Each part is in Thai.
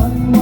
one more.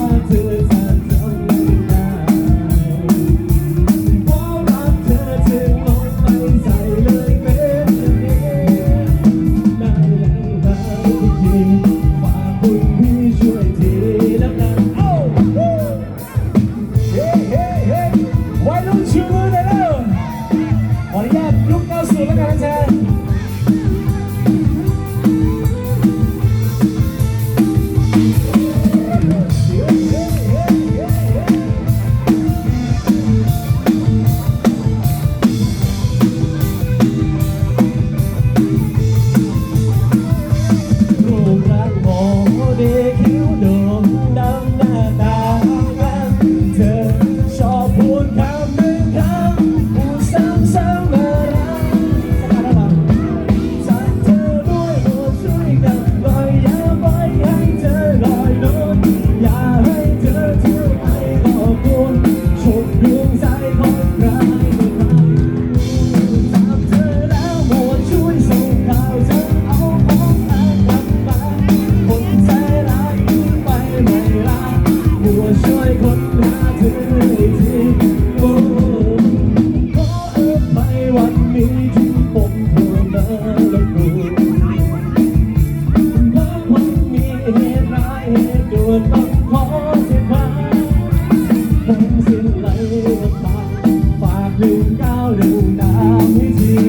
มีถึงผมเท่านั้ละกูบางวันมีเหตุร้ายเหตุด่วนต้องขอเสียบ้างผสิ้นไหลน้ตาฝากลืมก้าวลืมน้ำให้ที